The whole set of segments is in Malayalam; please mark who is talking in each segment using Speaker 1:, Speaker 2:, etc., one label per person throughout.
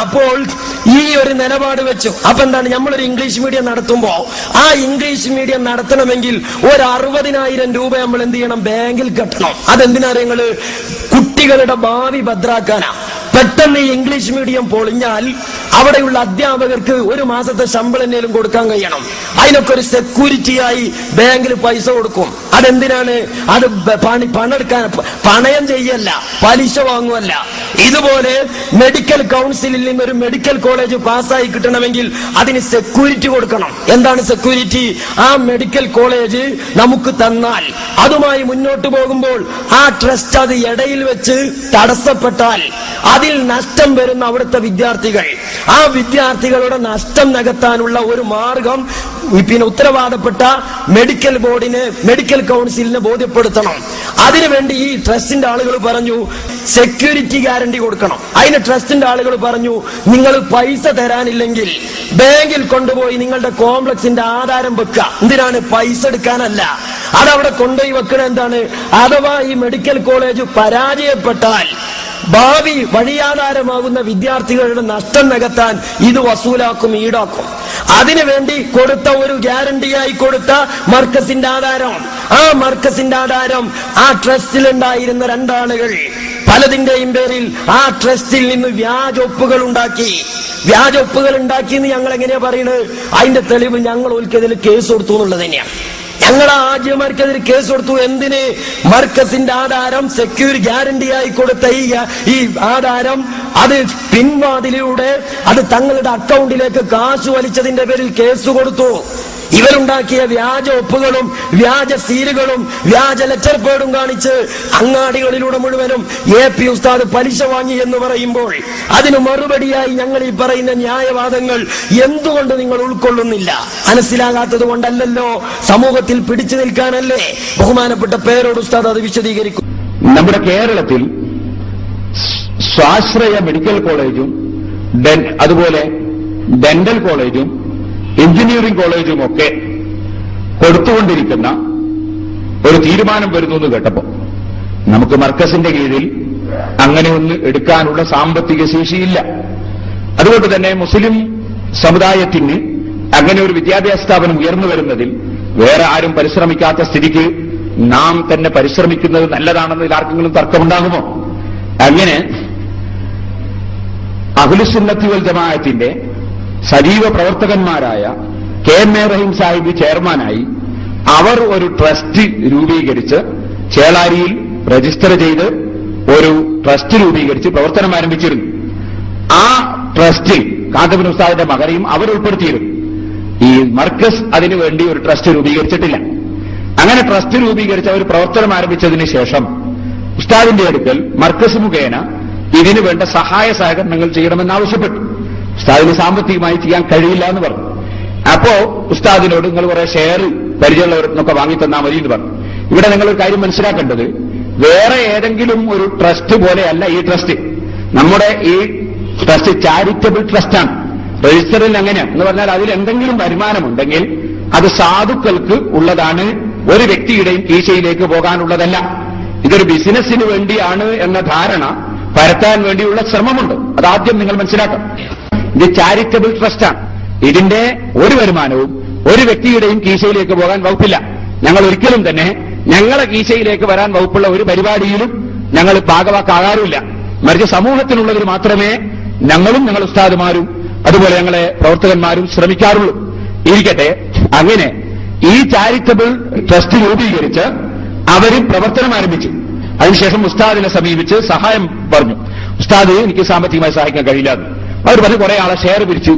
Speaker 1: അപ്പോൾ ഈ ഒരു നിലപാട് വെച്ചു അപ്പൊ എന്താണ് നമ്മളൊരു ഇംഗ്ലീഷ് മീഡിയം നടത്തുമ്പോ ആ ഇംഗ്ലീഷ് മീഡിയം നടത്തണമെങ്കിൽ ഒരു അറുപതിനായിരം രൂപ നമ്മൾ എന്ത് ചെയ്യണം? ബാങ്കിൽ കെട്ടണം. അതെന്തിനാ നിങ്ങൾ? കുട്ടികളുടെ ഭാവി ഭദ്രാക്കാനാ. പെട്ടെന്ന് ഇംഗ്ലീഷ് മീഡിയം പൊളിഞ്ഞാൽ അവിടെയുള്ള അധ്യാപകർക്ക് ഒരു മാസത്തെ ശമ്പളം എന്തെങ്കിലും കൊടുക്കാൻ കഴിയണം. അതിനൊക്കെ ഒരു സെക്യൂരിറ്റിയായി ബാങ്കിൽ പൈസ കൊടുക്കും. അതെന്തിനാണ്? അത് പണി പണെടുക്കാൻ പണയം ചെയ്യല്ല പലിശ വാങ്ങുവല്ല. ഇതുപോലെ മെഡിക്കൽ കൗൺസിലിൽ നിന്ന് ഒരു മെഡിക്കൽ കോളേജ് പാസ്സായി കിട്ടണമെങ്കിൽ അതിന് സെക്യൂരിറ്റി കൊടുക്കണം. എന്താണ് സെക്യൂരിറ്റി ആ മെഡിക്കൽ കോളേജ് നമുക്ക് തന്നാൽ അതുമായി മുന്നോട്ട് പോകുമ്പോൾ ആ ട്രസ്റ്റ് അത് ഇടയിൽ വെച്ച് തടസ്സപ്പെട്ടാൽ അതിൽ നഷ്ടം വരുന്ന അവിടുത്തെ വിദ്യാർത്ഥികൾ ആ വിദ്യാർത്ഥികളുടെ നഷ്ടം നികത്താനുള്ള ഒരു മാർഗം പിന്നെ ഉത്തരവാദപ്പെട്ട മെഡിക്കൽ ബോർഡിന് മെഡിക്കൽ കൗൺസിലിനെ ബോധ്യപ്പെടുത്തണം. അതിനുവേണ്ടി ഈ ട്രസ്റ്റിന്റെ ആളുകൾ പറഞ്ഞു സെക്യൂരിറ്റി ഗ്യാരണ്ടി കൊടുക്കണം. അതിന് ട്രസ്റ്റിന്റെ ആളുകൾ പറഞ്ഞു നിങ്ങൾ പൈസ തരാനില്ലെങ്കിൽ ബാങ്കിൽ കൊണ്ടുപോയി നിങ്ങളുടെ കോംപ്ലക്സിന്റെ ആധാരം വെക്കുക. എന്തിനാണ് പൈസ എടുക്കാനല്ല? അതവിടെ കൊണ്ടുപോയി വെക്കണ എന്താണ്? അഥവാ ഈ മെഡിക്കൽ കോളേജ് പരാജയപ്പെട്ടാൽ ഭാവി വഴിയാധാരമാകുന്ന വിദ്യാർത്ഥികളുടെ നഷ്ടം നികത്താൻ ഇത് വസൂലാക്കും ഈടാക്കും. അതിനുവേണ്ടി കൊടുത്ത ഒരു ഗ്യാരണ്ടിയായി കൊടുത്ത മർക്കസിന്റെ ആധാരം. ആ മർക്കസിന്റെ ആധാരം ആ ട്രസ്റ്റിൽ ഉണ്ടായിരുന്ന രണ്ടാളുകൾ പലതിന്റെയും പേരിൽ ആ ട്രസ്റ്റിൽ നിന്ന് വ്യാജൊപ്പുകൾ ഉണ്ടാക്കി. വ്യാജൊപ്പുകൾ ഉണ്ടാക്കി എന്ന് ഞങ്ങൾ എങ്ങനെയാ പറയുന്നത് അതിന്റെ തെളിവ് ഞങ്ങൾ ഒരിക്കലും കേസ് കൊടുത്തു എന്നുള്ളത് തന്നെയാണ്. ഞങ്ങൾ ആജിമാർക്കെതിരെ കേസ് കൊടുത്തു. എന്തിന്? മർക്കസിന്റെ ആധാരം സെക്യൂർ ഗ്യാരണ്ടിയായി കൊടുത്ത ഈ ആധാരം അത് പിൻവാതിലൂടെ അത് തങ്ങളുടെ അക്കൗണ്ടിലേക്ക് കാശ് വലിച്ചതിന്റെ പേരിൽ കേസ് കൊടുത്തു. ഇവരുണ്ടാക്കിയ വ്യാജ ഒപ്പുകളും വ്യാജ സീലുകളും വ്യാജ ലെറ്റർ പേഡും കാണിച്ച് അങ്ങാടികളിലൂടെ മുഴുവനും എ പി ഉസ്താദ് പലിശ വാങ്ങി എന്ന് പറയുമ്പോൾ അതിന് മറുപടിയായി ഞങ്ങൾ ഈ പറയുന്ന ന്യായവാദങ്ങൾ എന്തുകൊണ്ട് നിങ്ങൾ ഉൾക്കൊള്ളുന്നില്ല? മനസ്സിലാകാത്തത് കൊണ്ടല്ലല്ലോ. സമൂഹത്തിൽ പിടിച്ചു നിൽക്കാനല്ലേ? ബഹുമാനപ്പെട്ട പേരോട് ഉസ്താദ് അത് വിശദീകരിക്കും.
Speaker 2: നമ്മുടെ കേരളത്തിൽ സ്വാശ്രയ മെഡിക്കൽ കോളേജും അതുപോലെ ഡെന്റൽ കോളേജും എഞ്ചിനീയറിംഗ് കോളേജും ഒക്കെ കൊടുത്തുകൊണ്ടിരിക്കുന്ന ഒരു തീരുമാനം വരുന്നു എന്ന് കേട്ടപ്പോ നമുക്ക് മർക്കസിന്റെ കീഴിൽ അങ്ങനെ ഒന്ന് എടുക്കാനുള്ള സാമ്പത്തിക ശേഷിയില്ല. അതുകൊണ്ട് തന്നെ മുസ്ലിം സമുദായത്തിന് അങ്ങനെ ഒരു വിദ്യാഭ്യാസ സ്ഥാപനം ഉയർന്നു വരുന്നതിൽ വേറെ ആരും പരിശ്രമിക്കാത്ത സ്ഥിതിക്ക് നാം തന്നെ പരിശ്രമിക്കുന്നത് നല്ലതാണെന്ന് ആർക്കെങ്കിലും തർക്കമുണ്ടാകുമോ? അങ്ങനെ അഖിലുസുന്നത്തി വൽ ജമാഅത്തിന്റെ സജീവ പ്രവർത്തകന്മാരായ K M A Raheem Sahib ചെയർമാനായി അവർ ഒരു ട്രസ്റ്റ് രൂപീകരിച്ച് ചേളാരിയിൽ രജിസ്റ്റർ ചെയ്ത് ഒരു ട്രസ്റ്റ് രൂപീകരിച്ച് പ്രവർത്തനം ആരംഭിച്ചിരുന്നു. ആ ട്രസ്റ്റിൽ കാന്തപുര ഉസ്താദിന്റെ മകനെയും അവർ ഉൾപ്പെടുത്തിയിരുന്നു. ഈ മർക്കസ് അതിനുവേണ്ടി ഒരു ട്രസ്റ്റ് രൂപീകരിച്ചിട്ടില്ല. അങ്ങനെ ട്രസ്റ്റ് രൂപീകരിച്ച് അവർ പ്രവർത്തനം ആരംഭിച്ചതിന് ശേഷം ഉസ്താദിന്റെ അടുക്കൽ മർക്കസ് മുഖേന ഇതിനു വേണ്ട സഹായ സഹകരണങ്ങൾ ചെയ്യണമെന്ന് ആവശ്യപ്പെട്ടു. ഉസ്താദിന് സാമ്പത്തികമായി ചെയ്യാൻ കഴിയില്ല എന്ന് പറഞ്ഞു. അപ്പോ ഉസ്താദിനോട് നിങ്ങൾ കുറെ ഷെയർ പരിചയമുള്ളവർക്കൊക്കെ വാങ്ങി തന്നാൽ മതി എന്ന് പറഞ്ഞു. ഇവിടെ നിങ്ങൾ ഒരു കാര്യം മനസ്സിലാക്കേണ്ടത് വേറെ ഏതെങ്കിലും ഒരു ട്രസ്റ്റ് പോലെയല്ല ഈ ട്രസ്റ്റ് നമ്മുടെ ഈ ട്രസ്റ്റ് ചാരിറ്റബിൾ ട്രസ്റ്റാണ് രജിസ്റ്ററിൽ എങ്ങനെയാണ് എന്ന് പറഞ്ഞാൽ അതിൽ എന്തെങ്കിലും വരുമാനമുണ്ടെങ്കിൽ അത് സാധുക്കൾക്ക് ഉള്ളതാണ് ഒരു വ്യക്തിയുടെയും കീശയിലേക്ക് പോകാനുള്ളതല്ല. ഇതൊരു ബിസിനസ്സിന് വേണ്ടിയാണ് എന്ന ധാരണ പരത്താൻ വേണ്ടിയുള്ള ശ്രമമുണ്ട്. അതാദ്യം നിങ്ങൾ മനസ്സിലാക്കണം. ഇത് ചാരിറ്റബിൾ ട്രസ്റ്റാണ് ഇതിന്റെ ഒരു വരുമാനവും ഒരു വ്യക്തിയുടെയും കീശയിലേക്ക് പോകാൻ വകുപ്പില്ല. ഞങ്ങൾ ഒരിക്കലും തന്നെ ഞങ്ങളെ കീശയിലേക്ക് വരാൻ വകുപ്പുള്ള ഒരു പരിപാടിയിലും ഞങ്ങൾ ഭാഗവാക്കാകാറുമില്ല മറിച്ച് സമൂഹത്തിനുള്ളതിൽ മാത്രമേ ഞങ്ങളും ഞങ്ങൾ ഉസ്താദുമാരും അതുപോലെ ഞങ്ങളെ പ്രവർത്തകന്മാരും ശ്രമിക്കാറുള്ളൂ. ഇരിക്കട്ടെ അങ്ങനെ ഈ ചാരിറ്റബിൾ ട്രസ്റ്റ് രൂപീകരിച്ച് അവരും പ്രവർത്തനം ആരംഭിച്ചു. അതിനുശേഷം ഉസ്താദിനെ സമീപിച്ച് സഹായം പറഞ്ഞു. ഉസ്താദ് എനിക്ക് സാമ്പത്തികമായി സഹായിക്കാൻ കഴിയില്ല എന്ന്. അവർ പറഞ്ഞു കുറെ ആളെ ഷെയർ പിരിച്ചു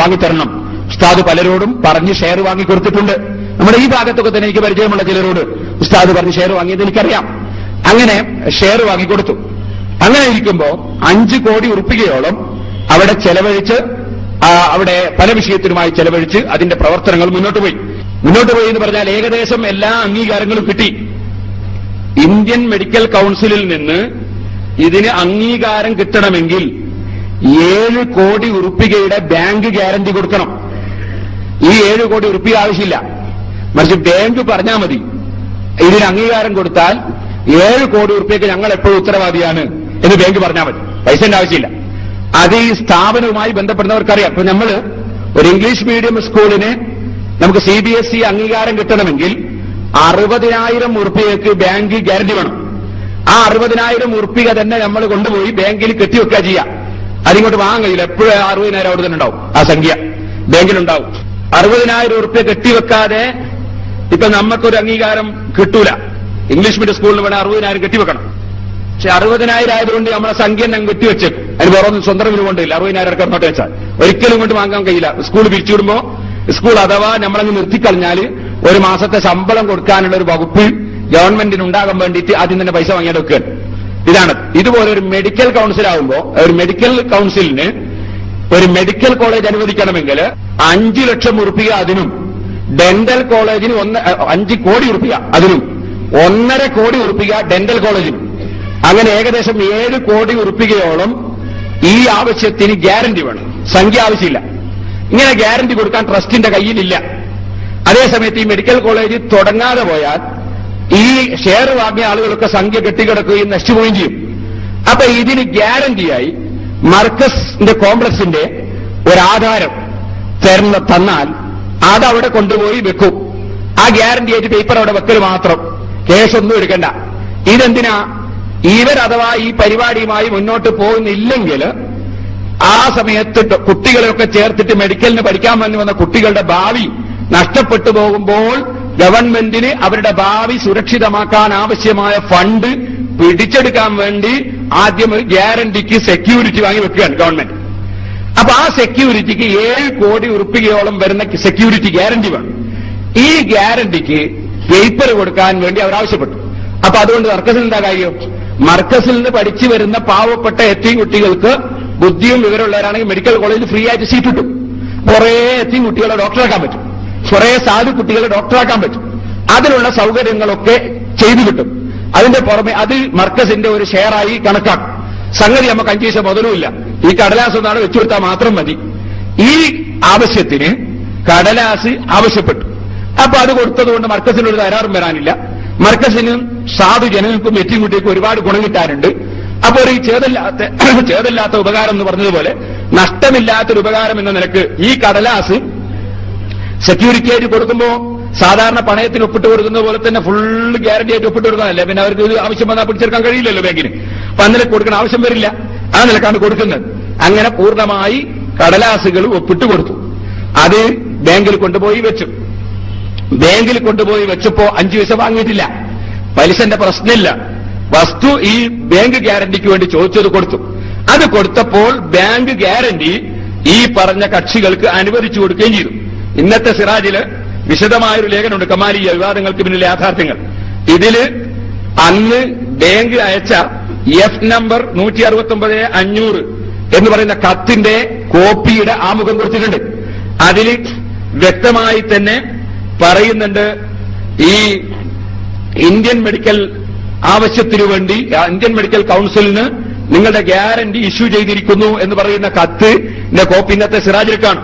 Speaker 2: വാങ്ങിത്തരണം. ഉസ്താദ് പലരോടും പറഞ്ഞ് ഷെയർ വാങ്ങി കൊടുത്തിട്ടുണ്ട്. നമ്മുടെ ഈ ഭാഗത്തൊക്കെ തന്നെ എനിക്ക് പരിചയമുള്ള ചിലരോട് ഉസ്താദ് പറഞ്ഞ് ഷെയർ വാങ്ങിയത് എനിക്കറിയാം. അങ്ങനെ ഷെയർ വാങ്ങിക്കൊടുത്തു അങ്ങനെ ഇരിക്കുമ്പോ അഞ്ചു കോടി ഉറുപ്പികയോളം അവിടെ ചെലവഴിച്ച് അവിടെ പല വിഷയത്തിനുമായി ചെലവഴിച്ച് അതിന്റെ പ്രവർത്തനങ്ങൾ മുന്നോട്ട് പോയി. മുന്നോട്ട് പോയി എന്ന് പറഞ്ഞാൽ ഏകദേശം എല്ലാ അംഗീകാരങ്ങളും കിട്ടി. ഇന്ത്യൻ മെഡിക്കൽ കൗൺസിലിൽ നിന്ന് ഇതിന് അംഗീകാരം കിട്ടണമെങ്കിൽ ഏഴ് കോടി ഉറുപ്പികയുടെ ബാങ്ക് ഗ്യാരണ്ടി കൊടുക്കണം. ഈ ഏഴ് കോടി ഉറുപ്പിക ആവശ്യമില്ല. മറിച്ച് ബാങ്ക് പറഞ്ഞാൽ മതി. ഇതിന് അംഗീകാരം കൊടുത്താൽ ഏഴ് കോടി ഉറുപ്പിക ഞങ്ങൾ എപ്പോഴും ഉത്തരവാദിയാണ് എന്ന് ബാങ്ക് പറഞ്ഞാൽ മതി. പൈസന്റെ ആവശ്യമില്ല. അത് ഈ സ്ഥാപനവുമായി ബന്ധപ്പെടുന്നവർക്കറിയാം. അപ്പൊ നമ്മൾ ഒരു ഇംഗ്ലീഷ് മീഡിയം സ്കൂളിന് നമുക്ക് സി ബി എസ് ഇ അംഗീകാരം കിട്ടണമെങ്കിൽ അറുപതിനായിരം ഉറുപ്പിയക്ക് ബാങ്ക് ഗ്യാരണ്ടി വേണം. ആ അറുപതിനായിരം ഉറുപ്പിക തന്നെ നമ്മൾ കൊണ്ടുപോയി ബാങ്കിൽ കെട്ടിവെക്കുക ചെയ്യാം. അതിങ്ങോട്ട് വാങ്ങാൻ എപ്പോഴും അറുപതിനായിരം അവിടെ തന്നെ ഉണ്ടാവും. ആ സംഖ്യ ബാങ്കിലുണ്ടാവും. അറുപതിനായിരം ഉറുപ്പ്യ കെട്ടിവെക്കാതെ ഇപ്പൊ നമുക്കൊരു അംഗീകാരം കിട്ടൂല. ഇംഗ്ലീഷ് മീഡിയം സ്കൂളിൽ വേണം അറുപതിനായിരം കെട്ടിവെക്കണം. പക്ഷെ അറുപതിനായിരം ആയതുകൊണ്ട് നമ്മളെ സംഖ്യ തന്നെ കെട്ടിവെച്ചേക്കും അതിന് വേറെ ഒന്നും സ്വന്തം കൊണ്ടില്ല അറുപതിനായിരം ഇറക്കാൻ അങ്ങോട്ട് വെച്ചാൽ ഒരിക്കലും കൊണ്ട് വാങ്ങാൻ കഴിയില്ല. സ്കൂൾ പിരിച്ചുവിടുമ്പോ സ്കൂൾ അഥവാ നമ്മളങ്ങ് നിർത്തിക്കളഞ്ഞാൽ ഒരു മാസത്തെ ശമ്പളം കൊടുക്കാനുള്ള ഒരു വകുപ്പ് ഗവൺമെന്റിന് ഉണ്ടാകാൻ വേണ്ടിയിട്ട് ആദ്യം തന്നെ പൈസ വാങ്ങിയിട്ട് വെക്കുകയാണ് ഇതാണ്. ഇതുപോലെ ഒരു മെഡിക്കൽ കൗൺസിൽ ആകുമ്പോൾ ഒരു മെഡിക്കൽ കൗൺസിലിന് ഒരു മെഡിക്കൽ കോളേജ് അനുവദിക്കണമെങ്കിൽ അഞ്ചു ലക്ഷം ഉറുപ്പിക അതിനും ഡെന്റൽ കോളേജിന് ഒന്ന് അഞ്ച് കോടി ഉറുപ്പിക അതിനും ഒന്നര കോടി ഉറുപ്പിക ഡെന്റൽ കോളേജിന് അങ്ങനെ ഏകദേശം ഏഴ് കോടി ഉറുപ്പികയോളം ഈ ആവശ്യത്തിന് ഗ്യാരണ്ടി വേണം. സംഖ്യ ആവശ്യമില്ല. ഇങ്ങനെ ഗ്യാരണ്ടി കൊടുക്കാൻ ട്രസ്റ്റിന്റെ കയ്യിലില്ല. അതേസമയത്ത് ഈ മെഡിക്കൽ കോളേജ് തുടങ്ങാതെ പോയാൽ ഈ ഷെയർ വാങ്ങിയ ആളുകളൊക്കെ സംഖ്യ കെട്ടിക്കിടക്കുകയും നശിച്ചുപോവുകയും ചെയ്യും. അപ്പൊ ഇതിന് ഗ്യാരണ്ടിയായി മർക്കസിന്റെ കോംപ്ലക്സിന്റെ ഒരാധാരം തരുന്ന തന്നാൽ അതവിടെ കൊണ്ടുപോയി വെക്കും. ആ ഗ്യാരണ്ടി ആയിട്ട് പേപ്പർ അവിടെ വെക്കൽ മാത്രം. കേസൊന്നും എടുക്കണ്ട. ഇതെന്തിനാ? ഇവർ അഥവാ ഈ പരിപാടിയുമായി മുന്നോട്ട് പോകുന്നില്ലെങ്കിൽ ആ സമയത്ത് കുട്ടികളെയൊക്കെ ചേർത്തിട്ട് മെഡിക്കലിന് പഠിക്കാൻ വന്നു വന്ന കുട്ടികളുടെ ഭാവി നഷ്ടപ്പെട്ടു പോകുമ്പോൾ ഗവൺമെന്റിന് അവരുടെ ഭാവി സുരക്ഷിതമാക്കാൻ ആവശ്യമായ ഫണ്ട് പിടിച്ചെടുക്കാൻ വേണ്ടി ആദ്യം ഗ്യാരണ്ടിക്ക് സെക്യൂരിറ്റി വാങ്ങി വെക്കുകയാണ് ഗവൺമെന്റ്. അപ്പൊ ആ സെക്യൂരിറ്റിക്ക് ഏഴ് കോടി ഉറുപ്പികയോളം വരുന്ന സെക്യൂരിറ്റി ഗ്യാരണ്ടി വേണം. ഈ ഗ്യാരണ്ടിക്ക് പേപ്പർ കൊടുക്കാൻ വേണ്ടി അവർ ആവശ്യപ്പെട്ടു. അപ്പൊ അതുകൊണ്ട് മർക്കസിൽ എന്താ കാര്യം? മർക്കസിൽ നിന്ന് പഠിച്ചു വരുന്ന പാവപ്പെട്ട എത്തിയും കുട്ടികൾക്ക് ബുദ്ധിയും വിവരമുള്ളവരാണെങ്കിൽ മെഡിക്കൽ കോളേജിൽ ഫ്രീ ആയിട്ട് സീറ്റ് കിട്ടും. കുറെ എത്തിയും കുട്ടികളെ ഡോക്ടറാക്കാൻ പറ്റും. കുറെ സാധു കുട്ടികളെ ഡോക്ടറാക്കാൻ പറ്റും. അതിനുള്ള സൗകര്യങ്ങളൊക്കെ ചെയ്തു കിട്ടും. അതിന്റെ പുറമെ അത് മർക്കസിന്റെ ഒരു ഷെയറായി കണക്കാക്കും. സംഗതി നമുക്ക് അഞ്ചു ദിവസം മുതലുമില്ല ഈ കടലാസ് ഒന്നാണ് വെച്ചു കൊടുത്താൽ മാത്രം മതി. ഈ ആവശ്യത്തിന് കടലാസ് ആവശ്യപ്പെട്ടു. അപ്പൊ അത് കൊടുത്തതുകൊണ്ട് മർക്കസിന് ഒരു തരാറും വരാനില്ല. മർക്കസിനും സാധു ജനങ്ങൾക്കും എറ്റിൻകുട്ടിക്കും ഒരുപാട് ഗുണം കിട്ടാനുണ്ട്. അപ്പോൾ ഈ ചേതല്ലാത്ത ചേതല്ലാത്ത ഉപകാരം എന്ന് പറഞ്ഞതുപോലെ നഷ്ടമില്ലാത്തൊരു ഉപകാരം എന്ന നിലയ്ക്ക് ഈ കടലാസ് സെക്യൂരിറ്റി ആയിട്ട് കൊടുക്കുമ്പോ സാധാരണ പണയത്തിന് ഒപ്പിട്ട് കൊടുക്കുന്ന പോലെ തന്നെ ഫുൾ ഗ്യാരണ്ടി ആയിട്ട് ഒപ്പിട്ട് കൊടുക്കാനല്ലേ പിന്നെ അവർക്ക് ഇത് ആവശ്യം വന്നാൽ പിടിച്ചെടുക്കാൻ കഴിയില്ലല്ലോ ബാങ്കിന് അപ്പൊ അന്നലെ കൊടുക്കണ ആവശ്യം വരില്ല. ആ നിലക്കാണ് കൊടുക്കുന്നത്. അങ്ങനെ പൂർണമായി കടലാസുകൾ ഒപ്പിട്ട് കൊടുത്തു. അത് ബാങ്കിൽ കൊണ്ടുപോയി വെച്ചു. ബാങ്കിൽ കൊണ്ടുപോയി വെച്ചപ്പോ അഞ്ചു പൈസ വാങ്ങിയിട്ടില്ല. പലിശന്റെ പ്രശ്നമില്ല. വസ്തു ഈ ബാങ്ക് ഗ്യാരണ്ടിക്ക് വേണ്ടി ചോദിച്ചത് കൊടുത്തു. അത് കൊടുത്തപ്പോൾ ബാങ്ക് ഗ്യാരണ്ടി ഈ പറഞ്ഞ കക്ഷികൾക്ക് അനുവദിച്ചു കൊടുക്കുകയും ചെയ്തു. ഇന്നത്തെ സിറാജിൽ വിശദമായൊരു ലേഖനമുണ്ട്. കമാലിയ വിവാദങ്ങൾക്ക് പിന്നിലെ യാഥാർത്ഥ്യങ്ങൾ. ഇതിൽ അന്ന് ബാങ്ക് അയച്ച എഫ് നമ്പർ നൂറ്റി അറുപത്തി ഒമ്പത് അഞ്ഞൂറ് എന്ന് പറയുന്ന കത്തിന്റെ കോപ്പിയുടെ ആമുഖം കൊടുത്തിട്ടുണ്ട്. അതിൽ വ്യക്തമായി തന്നെ പറയുന്നുണ്ട് ഈ ഇന്ത്യൻ മെഡിക്കൽ ആവശ്യത്തിനു വേണ്ടി ഇന്ത്യൻ മെഡിക്കൽ കൌൺസിലിന് നിങ്ങളുടെ ഗ്യാരണ്ടി ഇഷ്യൂ ചെയ്തിരിക്കുന്നു എന്ന് പറയുന്ന കത്ത് കോപ്പി ഇന്നത്തെ സിറാജിൽ കാണും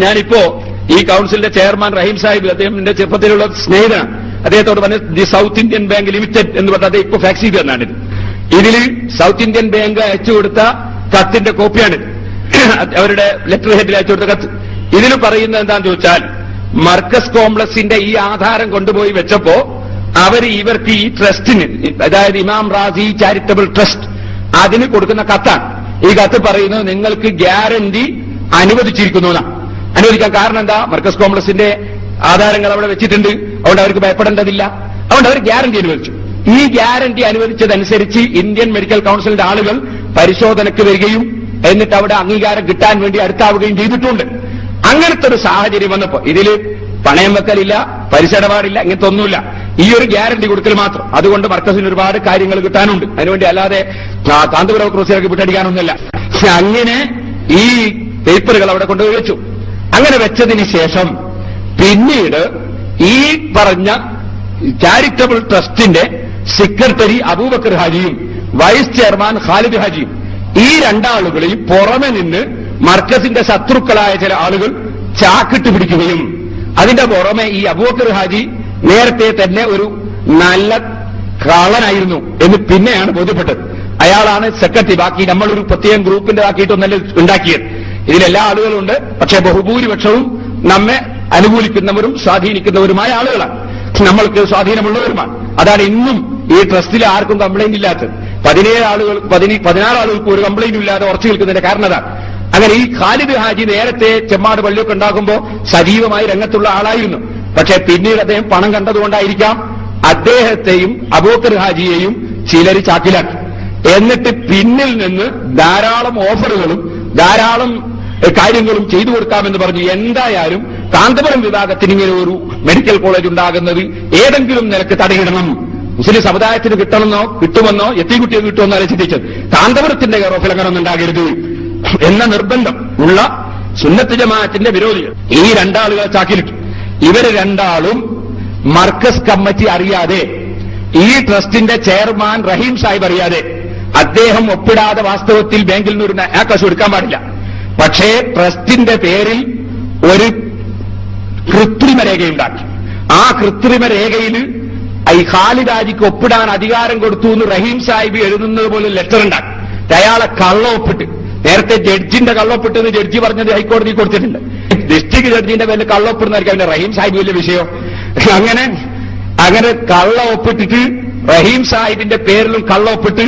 Speaker 2: ഞാനിപ്പോ ഈ കൗൺസിലിന്റെ ചെയർമാൻ റഹീം സാഹിബ് അദ്ദേഹത്തിന്റെ ചെറുപ്പത്തിലുള്ള സ്നേഹിതനാണ്. അദ്ദേഹത്തോട് പറഞ്ഞ the South Indian Bank Limited എന്ന് പറഞ്ഞത് ഇപ്പൊ ഫാക്സി ചെയ്ത് തന്നാണിത് ഇതിൽ സൗത്ത് ഇന്ത്യൻ ബാങ്ക് അയച്ചു കൊടുത്ത കത്തിന്റെ കോപ്പിയാണിത് അവരുടെ ലെറ്റർ ഹെഡിൽ അയച്ചു കൊടുത്ത കത്ത്. ഇതിൽ പറയുന്നത് എന്താന്ന് ചോദിച്ചാൽ മർക്കസ് കോംപ്ലക്സിന്റെ ഈ ആധാരം കൊണ്ടുപോയി വെച്ചപ്പോ അവർ ഇവർക്ക് ഈ ട്രസ്റ്റിന് അതായത് ഇമാം റാസി ചാരിറ്റബിൾ ട്രസ്റ്റ് അതിന് കൊടുക്കുന്ന കത്താണ്. ഈ കത്ത് പറയുന്നത് നിങ്ങൾക്ക് ഗ്യാരണ്ടി അനുവദിച്ചിരിക്കുന്നു എന്നാണ്. അനുവദിക്കാൻ കാരണം എന്താ? മർക്കസ് കോംപ്ലക്സിന്റെ ആധാരങ്ങൾ അവിടെ വെച്ചിട്ടുണ്ട്. അതുകൊണ്ട് അവർക്ക് ഭയപ്പെടേണ്ടതില്ല. അതുകൊണ്ട് അവർ ഗ്യാരണ്ടി അനുവദിച്ചു. ഈ ഗ്യാരണ്ടി അനുവദിച്ചതനുസരിച്ച് ഇന്ത്യൻ മെഡിക്കൽ കൗൺസിലിന്റെ ആളുകൾ പരിശോധനയ്ക്ക് വരികയും എന്നിട്ട് അവിടെ അംഗീകാരം കിട്ടാൻ വേണ്ടി അടുത്താവുകയും ചെയ്തിട്ടുണ്ട്. അങ്ങനത്തെ ഒരു സാഹചര്യം വന്നപ്പോ ഇതിൽ പണയം വെക്കലില്ല പരിസരപാടില്ല ഇങ്ങനത്തെ ഒന്നുമില്ല. ഈ ഒരു ഗ്യാരണ്ടി കൊടുക്കൽ മാത്രം. അതുകൊണ്ട് മർക്കസിന് ഒരുപാട് കാര്യങ്ങൾ കിട്ടാനുണ്ട്. അതിനുവേണ്ടി അല്ലാതെ കാന്തപുരം ക്രൂസിലേക്ക് വിട്ടടിക്കാനൊന്നുമില്ല. അങ്ങനെ ഈ പേപ്പറുകൾ അവിടെ കൊണ്ടുപോയി വെച്ചു. അങ്ങനെ വെച്ചതിന് ശേഷം പിന്നീട് ഈ പറഞ്ഞ ചാരിറ്റബിൾ ട്രസ്റ്റിന്റെ സെക്രട്ടറി അബൂബക്കർ ഹാജിയും വൈസ് ചെയർമാൻ ഖാലിദ് ഹാജിയും ഈ രണ്ടാളുകളെയും പുറമെ നിന്ന് മർക്കസിന്റെ ശത്രുക്കളായ ചില ആളുകൾ ചാക്കിട്ട് പിടിക്കുകയും അതിന്റെ പുറമെ ഈ അബൂബക്കർ ഹാജി നേരത്തെ തന്നെ ഒരു നല്ല കള്ളനായിരുന്നു എന്ന് പിന്നെയാണ് ബോധ്യപ്പെട്ടത്. അയാളാണ് സെക്രട്ടറി ബാക്കി നമ്മളൊരു പ്രത്യേകം ഗ്രൂപ്പിന്റെ ആക്കിയിട്ടൊന്നല്ല ഉണ്ടാക്കിയത്. ഇതിലെല്ലാ ആളുകളുണ്ട്. പക്ഷേ ബഹുഭൂരിപക്ഷവും നമ്മെ അനുകൂലിക്കുന്നവരും സ്വാധീനിക്കുന്നവരുമായ ആളുകളാണ്. നമ്മൾക്ക് സ്വാധീനമുള്ളവരുമാണ്. അതാണ് ഇന്നും ഈ ട്രസ്റ്റിൽ ആർക്കും കംപ്ലൈന്റ് ഇല്ലാത്തത്. പതിനേഴ് ആളുകൾ പതിന പതിനാറ് ആളുകൾക്ക് ഒരു കംപ്ലൈന്റും ഇല്ലാതെ ഉറച്ചു നിൽക്കുന്നതിന്റെ കാരണം അതാണ് അങ്ങനെ ഈ ഖാലിദ് ഹാജി നേരത്തെ ചെമ്മാട് പള്ളിയൊക്കെ ഉണ്ടാകുമ്പോൾ സജീവമായി രംഗത്തുള്ള ആളായിരുന്നു. പക്ഷേ പിന്നീട് അദ്ദേഹം പണം കണ്ടതുകൊണ്ടായിരിക്കാം അദ്ദേഹത്തെയും അബൂക്കർ ഹാജിയെയും ചിലർ ചാക്കിലാക്കി. എന്നിട്ട് പിന്നിൽ നിന്ന് ധാരാളം ഓഫറുകളും ധാരാളം കാര്യങ്ങളും ചെയ്തു കൊടുക്കാമെന്ന് പറഞ്ഞു എന്തായാലും കാന്തപുരം വിഭാഗത്തിന് ഇങ്ങനെ ഒരു മെഡിക്കൽ കോളേജ് ഉണ്ടാകുന്നത് ഏതെങ്കിലും നിലയ്ക്ക് തടയിടണം. മുസ്ലിം സമുദായത്തിന് കിട്ടണമെന്നോ കിട്ടുമെന്നോ എത്തിക്കുട്ടിയോ കിട്ടുമെന്നോ അല്ല ചിന്തിച്ചത്. കാന്തപുരത്തിന്റെ കെയർ അങ്ങനെ ഉണ്ടാകരുത് എന്ന നിർബന്ധം ഉള്ള സുന്നത്ത് ജമാഅത്തിന്റെ വിരോധികൾ. ഈ രണ്ടാളുകളെ ചാക്കിലിട്ടു. ഇവർ രണ്ടാളും മർക്കസ് കമ്മിറ്റി അറിയാതെ ഈ ട്രസ്റ്റിന്റെ ചെയർമാൻ റഹീം സാഹിബ് അറിയാതെ അദ്ദേഹം ഒപ്പിടാതെ വാസ്തവത്തിൽ ബാങ്കിൽ നിന്ന് ഒരു കാശ് എടുക്കാൻ പാടില്ല. പക്ഷേ ട്രസ്റ്റിന്റെ പേരിൽ ഒരു കൃത്രിമ രേഖയുണ്ടാക്കി ആ കൃത്രിമ രേഖയിൽ ഈ ഖാലിദാജിക്ക് ഒപ്പിടാൻ അധികാരം കൊടുത്തു എന്ന് റഹീം സാഹിബ് എഴുതുന്നത് പോലെ ലെറ്റർ ഉണ്ടാക്കി. അയാളെ കള്ള ഒപ്പിട്ട് നേരത്തെ ജഡ്ജിന്റെ കള്ളൊപ്പിട്ട് എന്ന് ജഡ്ജി പറഞ്ഞത് ഹൈക്കോടതി കൊടുത്തിട്ടുണ്ട്. ഡിസ്ട്രിക്ട് ജഡ്ജിന്റെ പേരിൽ കള്ളൊപ്പിടുന്നതായിരിക്കും അവന്റെ റഹീം സാഹിബ് വലിയ വിഷയം. അങ്ങനെ അങ്ങനെ കള്ള ഒപ്പിട്ടിട്ട് റഹീം സാഹിബിന്റെ പേരിലും കള്ളൊപ്പിട്ട്.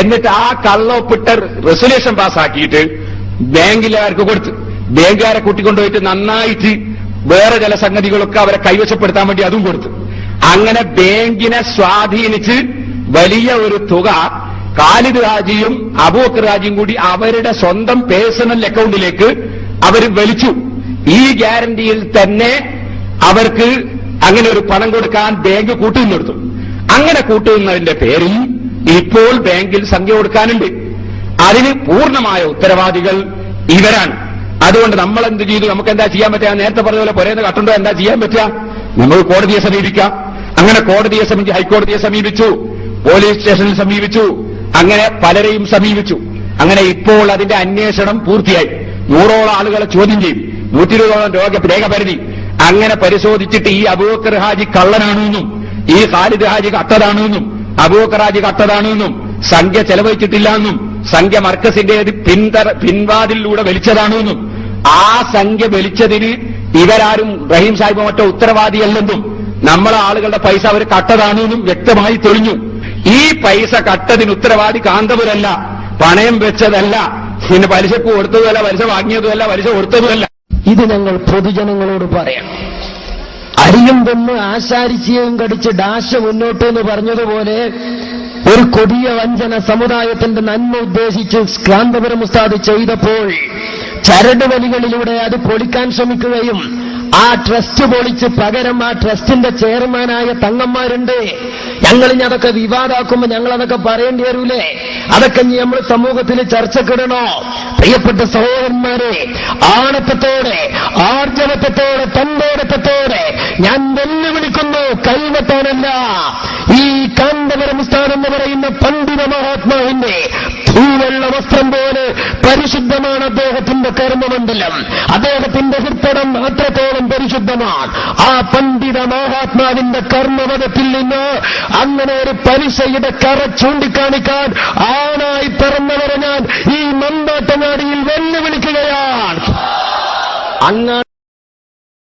Speaker 2: എന്നിട്ട് ആ കള്ളൊപ്പിട്ട റെസൊല്യൂഷൻ പാസ്സാക്കിയിട്ട് ബാങ്കിലുകാർക്ക് കൊടുത്ത് ബാങ്കുകാരെ കൂട്ടിക്കൊണ്ടുപോയിട്ട് നന്നായിട്ട് വേറെ ചില സംഗതികളൊക്കെ അവരെ കൈവശപ്പെടുത്താൻ വേണ്ടി അതും കൊടുത്തു. അങ്ങനെ ബാങ്കിനെ സ്വാധീനിച്ച് വലിയ ഒരു തുക കാലിദ് രാജിയും അബൂക്ക് രാജിയും കൂടി അവരുടെ സ്വന്തം പേഴ്സണൽ അക്കൗണ്ടിലേക്ക് അവർ വലിച്ചു. ഈ ഗ്യാരണ്ടിയിൽ തന്നെ അവർക്ക് അങ്ങനെ ഒരു പണം കൊടുക്കാൻ ബാങ്ക് കൂട്ടുനിന്നെടുത്തു. അങ്ങനെ കൂട്ടുന്നതിന്റെ പേരിൽ ഇപ്പോൾ ബാങ്കിൽ സംഖ്യ കൊടുക്കാനുണ്ട്. അതിന് പൂർണമായ ഉത്തരവാദികൾ ഇവരാണ്. അതുകൊണ്ട് നമ്മൾ എന്ത് ചെയ്തു? നമുക്ക് എന്താ ചെയ്യാൻ പറ്റുക? നേരത്തെ പറഞ്ഞ പോലെ പുരേന്ന് കട്ടുണ്ടോ? എന്താ ചെയ്യാൻ പറ്റുക? നമ്മൾ കോടതിയെ സമീപിക്കാം. അങ്ങനെ കോടതിയെ സമീപിച്ച് ഹൈക്കോടതിയെ സമീപിച്ചു. പോലീസ് സ്റ്റേഷനിൽ സമീപിച്ചു. അങ്ങനെ പലരെയും സമീപിച്ചു. അങ്ങനെ ഇപ്പോൾ അതിന്റെ അന്വേഷണം പൂർത്തിയായി. നൂറോളം ആളുകളെ ചോദ്യം ചെയ്യും. നൂറ്റി ഇരുപതോളം രോഗ രേഖപരിധി. അങ്ങനെ പരിശോധിച്ചിട്ട് ഈ അബൂക്കർ ഹാജി കള്ളനാണെന്നും ഈ ഖാലിദ് ഹാജി കട്ടതാണെന്നും അബൂക്കർ ഹാജി കട്ടതാണെന്നും സംഖ്യ ചെലവഴിച്ചിട്ടില്ല എന്നും സംഖ്യ മർക്കസിന്റെ പിന്തര പിൻവാതിലൂടെ വലിച്ചതാണെന്നും ആ സംഖ്യ വലിച്ചതിന് ഇവരാരും റഹീം സാഹിബ് മറ്റോ ഉത്തരവാദിയല്ലെന്നും നമ്മളെ ആളുകളുടെ പൈസ അവർ കട്ടതാണെന്നും വ്യക്തമായി തെളിഞ്ഞു. ഈ പൈസ കട്ടതിന് ഉത്തരവാദി കാന്തപുരല്ല പണയം വെച്ചതല്ല പിന്നെ പലിശക്ക് കൊടുത്തതുമല്ല പലിശ വാങ്ങിയതുമല്ല പലിശ കൊടുത്തതുമല്ല.
Speaker 1: ഇത് ഞങ്ങൾ പൊതുജനങ്ങളോട് പറയാം അരിയും തിന്ന് ആശാരിച്ചിയും കടിച്ച് ഡാശ മുന്നോട്ട് എന്ന് പറഞ്ഞതുപോലെ ഒരു കൊടിയ വഞ്ചന സമുദായത്തിന്റെ നന്മ ഉദ്ദേശിച്ച് കാന്തപുരം ഉസ്താദ് ചെയ്തപ്പോൾ ചരട് വലികളിലൂടെ അത് പൊളിക്കാൻ ശ്രമിക്കുകയും ആ ട്രസ്റ്റ് പൊളിച്ച് പകരം ആ ട്രസ്റ്റിന്റെ ചെയർമാനായ തങ്ങന്മാരുണ്ട്. ഞങ്ങൾ ഇനി അതൊക്കെ വിവാദമാക്കുമ്പോ ഞങ്ങൾ അതൊക്കെ പറയേണ്ടി വരൂലേ? അതൊക്കെ ഇനി നമ്മൾ സമൂഹത്തിൽ ചർച്ചക്കിടണോ? പ്രിയപ്പെട്ട സഹോദരന്മാരെ ആണത്തത്തോടെ ആർജവത്വത്തോടെ തന്തോടത്തത്തോടെ ഞാൻ വെല്ലുവിളിക്കുന്നു കൈവത്താനല്ല ഈ കാന്തപുരം സ്ഥാനം എന്ന് പറയുന്ന പണ്ഡിത മഹാത്മാവിന്റെ ഭൂവെള്ള വസ്ത്രം പോലെ പരിശുദ്ധമാണ് അദ്ദേഹത്തിന്റെ കർമ്മമണ്ഡലം. അദ്ദേഹത്തിന്റെ ഹൃത്തടം അത്രത്തോളം പരിശുദ്ധമാണ്. ആ പണ്ഡിത മഹാത്മാവിന്റെ കർമ്മപഥത്തിൽ നിന്ന് അങ്ങനെ ഒരു പലിശയുടെ കറ ചൂണ്ടിക്കാണിക്കാൻ ആണായി പിറന്നവരെ ഞാൻ ഈ മന്ദാട്ടനാടിയിൽ വെല്ലുവിളിക്കുകയാണ്. അങ്ങാ